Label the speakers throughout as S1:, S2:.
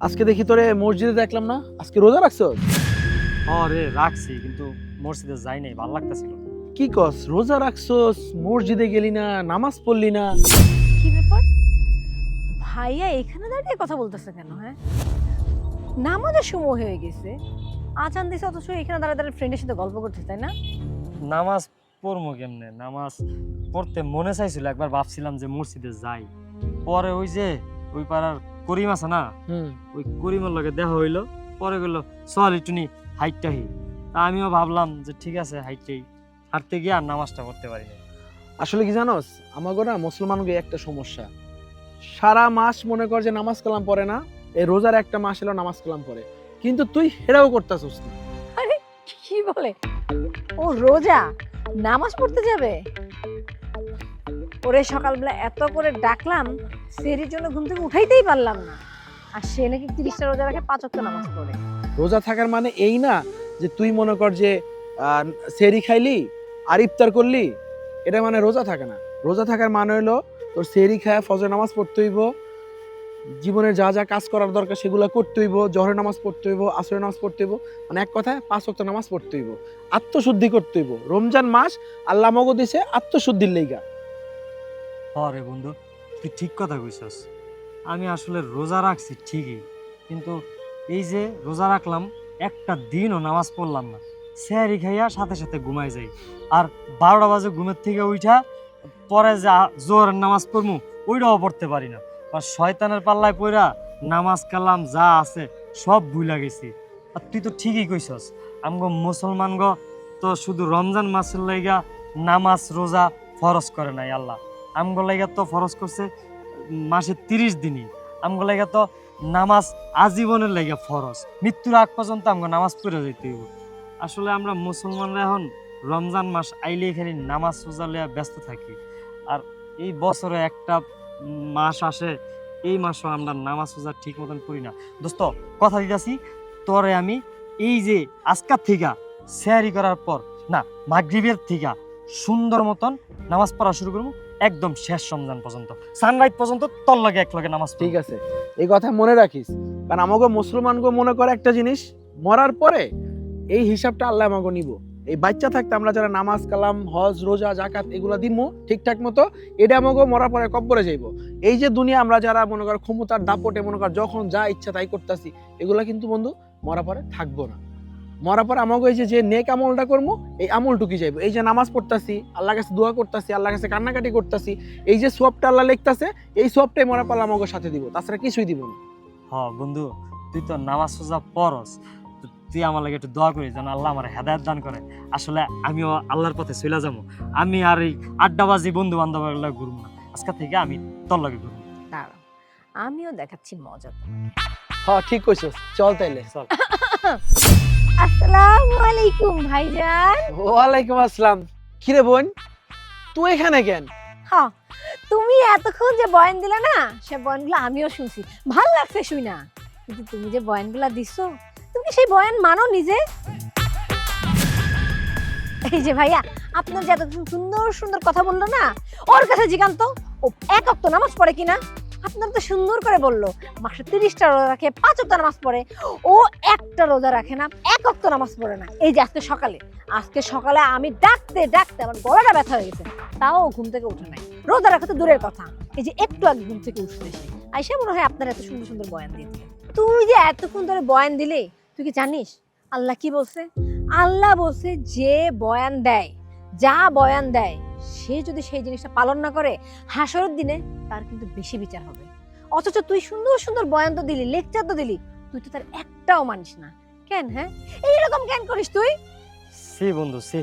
S1: আজকে দেখি তোরে মসজিদে দেখলাম না? আজকে রোজা রাখছো
S2: রে রাখছি কিন্তু মসজিদে যাই নাই ভালো লাগতেছিল।
S1: কি কস রোজা রাখছোস মসজিদে গেলি না নামাজ পড়লি না?
S3: কি ব্যাপার? ভাইয়া এখানে দাঁড়িয়ে কথা বলতেছে কেন হ্যাঁ? নামাজের সময় হয়ে গেছে। আচান দিছে অথচ এখানে দাঁড়িয়ে দাঁড়িয়ে ফ্রেন্ডের সাথে গল্প করতে তাই না?
S2: নামাজ পড়ব কেমনে? নামাজ পড়তে মনে চাইছিল একবার ভাবছিলাম যে মসজিদে যাই। পরে ওই যে ওই পাড়ার করিম আছে না?
S1: হুম।
S2: ওই করিমের লগে দেখা হইল পরে গেলো চল একটুনি হাইটটাহি তা আমিও ভাবলাম যে ঠিক আছে হাইটটাই হাঁটতে গিয়ে আর নামাজটা পড়তে পারি না
S1: আসলে কি জানোস? আমাগো না মুসলমানকে একটা সমস্যা। সারা মাস মনে কর যে নামাজ কালাম পড়ে না এই রোজার একটা মাস এলো নামাজ কালাম পড়ে। কিন্তু তুই হেরাও করতেছিস না।
S3: আরে কি বলে? ও রোজা? নামাজ পড়তে যাবে? ওরে সকালবেলা এত করে ডাকলাম সেরির জন্য ঘুম থেকে উঠাইতেই পারলাম না। আর সে নাকি তিরিশটা রোজা রাখে পাঁচ নামাজ পড়ে।
S1: রোজা থাকার মানে এই না যে তুই মনে কর যে আহ, সেরি খাইলি আর ইফতার করলি এটা মানে রোজা থাকে না। রোজা থাকার মানে হলো তোর সেরি খায় ফজর নামাজ পড়তে হইব জীবনের যা যা কাজ করার দরকার সেগুলো করতে হইব জহরের নামাজ পড়তে হইব আসরের নামাজ পড়তে হইব মানে এক কথায় পাঁচ ওয়াক্ত নামাজ পড়তে হইব। আত্মশুদ্ধি করতে হইব। রমজান মাস আল্লাহ মগ দিছে আত্মশুদ্ধির লেগা।
S2: রে বন্ধু তুই ঠিক কথা কইছস। আমি আসলে রোজা রাখছি ঠিকই, কিন্তু এই যে রোজা রাখলাম, একটা দিনও নামাজ পড়লাম না। স্যারি খাইয়া সাথে সাথে ঘুমাই যাই। আর বারোটা বাজে ঘুমের থেকে উঠা পরে যা জোর নামাজ পড়মু, ওইটাও পড়তে পারি না। আর শয়তানের পাল্লায় পইরা নামাজ কালাম যা আছে, সব ভুলা গেছি। আর তুই তো ঠিকই কইছস, আমগো মুসলমান গো তো শুধু রমজান মাসের লাইগা নামাজ রোজা ফরজ করে নাই, আল্লাহ। আমগো লাইগা তো ফরজ করছে, মাসে তিরিশ দিনই। আমগো লাইগা তো নামাজ আজীবনের লাইগা ফরজ। মৃত্যুর আগ পর্যন্ত আমগো নামাজ পড়ে যেতে হইব। আসলে আমরা মুসলমানরা এখন রমজান মাস আইলে এখানে নামাজ রোজা লইয়া ব্যস্ত থাকি। আর এই বছরে একটা মাস আসে, এই মাসও আমরা নামাজ সোজা ঠিক মতন করি না। দোস্ত, কথা দিতেছি, তরে আমি এই যে আজকার থিকা শেয়ারি করার পর, না, মাগরিবের থিকা সুন্দর মতন নামাজ পড়া শুরু করব। একদম শেষ রমজান পর্যন্ত। সানরাইজ পর্যন্ত তোর লাগে এক লগে নামাজ
S1: ঠিক আছে। এই কথা মনে রাখিস। কারণ আমাকে মুসলমানকে মনে করে একটা জিনিস, মরার পরে এই হিসাবটা আল্লাহ আমাকে নিব। এই বাচ্চা থাকতে আমরা যারা নামাজ কালাম, হজ, রোজা জাকাত এগুলো দিমু ঠিকঠাক মতো, এটা আমাকে মরার পরে কব্বরে যাইব। এই যে দুনিয়া আমরা যারা মনে কর ক্ষমতার দাপটে মনে কর যখন যা ইচ্ছা তাই করতেছি, এগুলা কিন্তু বন্ধু মরার পরে থাকব না। মরার পর আমাকে এই যে নেক আমলটা করব এই আমলটুকি যাইব। এই যে নামাজ পড়তাছি আল্লাহ কাছে দোয়া করতাছি আল্লাহ কাছে কান্নাকাটি করতাছি এই যে সোয়াবটা আল্লাহ লিখতেছে এই সোয়াবটাই মরার পর আমাকে সাথে দিব তাছাড়া কিছুই দিব না।
S2: হ বন্ধু তুই তো নামাজ সোজা পড়স তো তুই আমার লাগে একটু দোয়া করি যেন আল্লাহ আমার হেদায়ত দান করে। আসলে আমিও আল্লাহর পথে চলে যাব। আমি আর এই আড্ডাবাজি বন্ধু বান্ধবের লাগে ঘুরবো না। আজকে থেকে আমি তোর লগে ঘুরবো।
S3: আমিও দেখাচ্ছি মজা
S1: হ্যাঁ ঠিক কইছস। চল তাইলে
S2: চল।
S3: আসসালামু আলাইকুম ভাইজান।
S1: ওয়ালাইকুম আসসালাম। কিরে বোন তুই এখানে কেন?
S3: হ্যাঁ তুমি এতক্ষণ যে বয়ান দিলা না সে বয়ানগুলো আমিও শুনছি। ভালো লাগছে শুই না। কিন্তু তুমি যে বয়ানগুলো দিছো তুমি কি সেই বয়ান মানো নিজে। এই যে ভাইয়া আপনার যে এতক্ষণ সুন্দর সুন্দর কথা বলল না ওর কাছে জিগান্ত ও এক অক্ত নামাজ পড়ে কিনা? আপনার তো সুন্দর করে বলল মাসে তিরিশটা রোজা রাখে, পাঁচ অক্ত নামাজ পড়ে। ও একটা রোজা রাখে না, এক অক্ত নামাজ পড়ে না। এই যে আজকে সকালে আজকে সকালে আমি ডাকতে ডাকতে আমার গলাটা ব্যথা হয়ে গেছে। তাও ঘুম থেকে উঠে নাই। রোজা রাখা তো দূরের কথা। এই যে একটু আগে ঘুম থেকে উঠতে এসে আইসা মনে হয় আপনার এত সুন্দর সুন্দর বয়ান দিয়ে তুই যে এতক্ষণ ধরে বয়ান দিলে, তুই কি জানিস? আল্লাহ কি বলছে? আল্লাহ বলছে, যে বয়ান দেয়, যা বয়ান দেয় সে যদি সেই জিনিসটা পালন না করে হাসরের দিনে তার কিন্তু বেশি বিচার হবে। অথচ তুই সুন্দর সুন্দর বয়ান তো দিলি লেকচার তো দিলি তুই তো তার একটাও মানিস না। কেন হ্যাঁ? এইরকম কেন করিস তুই?
S2: সি বন্ধু সি।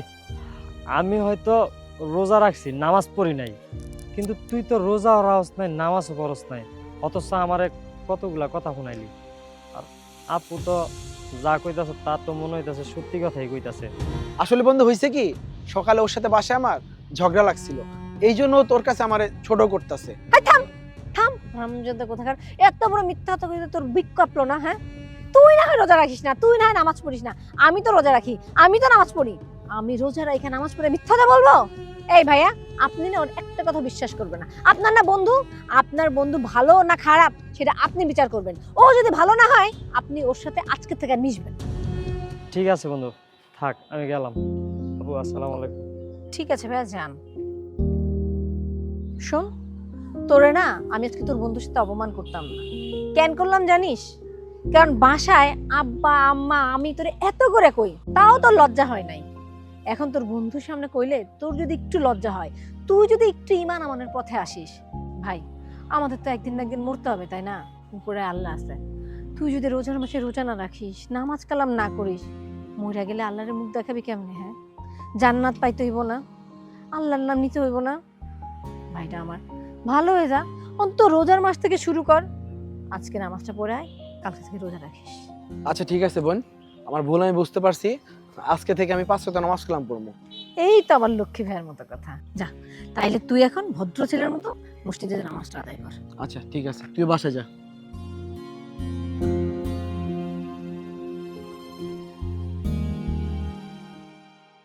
S2: আমি হয়তো রোজা রাখছি নামাজ পড়ি নাই। কিন্তু তুই তো রোজা রাহস নাই নামাজও পড়স নাই। অথচ আমারে কতগুলা কথা শুনাইলি। আর আপু তো যা কইতাছে তা তো মনে হইতাছে সত্যি কথাই কইতাছে।
S1: আসলে বন্ধু হইছে কি? সকালে ওর সাথে বাসায় আমার ঝগড়া লাগছিল। এই জন্য তোর কাছে আমার ছোট করতেছে।
S3: থাম থাম। হারামজাদা কোথাকার এত বড় মিথ্যা কথা কইতে তোর বিক কাঁপলো না হ্যাঁ? তুই না হয় রোজা রাখিস না তুই না হয় নামাজ পড়িস না। আমি তো রোজা রাখি আমি তো নামাজ পড়ি। আমি রোজা রাখি নামাজ পড়ে মিথ্যা কথা বলব? এই ভাইয়া আপনি না ওর একটা কথা বিশ্বাস করবেন না। আপনার না বন্ধু আপনার বন্ধু ভালো না খারাপ সেটা আপনি বিচার করবেন। ও যদি ভালো না হয় আপনি ওর সাথে আজকে থেকে মিশবেন
S2: ঠিক আছে বন্ধু থাক আমি গেলাম। আপু আসসালামু আলাইকুম।
S3: ঠিক আছে ভাইয়া, যান। শোন, তোরে না আমি আজকে তোর বন্ধুর সাথে অপমান করতাম না। কেন করলাম জানিস? কারণ বাসায় আব্বা, আম্মা, আমি তোরে এত করে কই, তাও তোর লজ্জা হয় নাই। এখন তোর বন্ধুর সামনে কইলে তোর যদি একটু লজ্জা হয়, তুই যদি একটু ইমান আমানের পথে আসিস, ভাই, আমাদের তো একদিন না একদিন মরতে হবে, তাই না? উপরে আল্লাহ আছে। তুই যদি রোজার মাসে রোজা না রাখিস, নামাজ কালাম না করিস, মরে গেলে আল্লাহরের মুখ দেখাবি কেমনে হ্যাঁ? জান্নাত পাইতে হইব না আল্লাহর নাম নিতে হইব না। ভাইটা আমার ভালো হয়ে যা অন্ত রোজার মাস থেকে শুরু কর। আজকে নামাজটা পড়ে আয় কালকে থেকে রোজা রাখিস।
S1: আচ্ছা ঠিক আছে বোন আমার ভুল আমি বুঝতে পারছি। আজকে থেকে আমি পাঁচ শত নামাজ কালাম পড়ব।
S3: এই তো আমার লক্ষ্মী ভাইয়ের মতো কথা। যা তাইলে তুই এখন ভদ্র ছেলের মতো মসজিদে নামাজটা আদায় কর।
S1: আচ্ছা ঠিক আছে তুই বাসায় যা।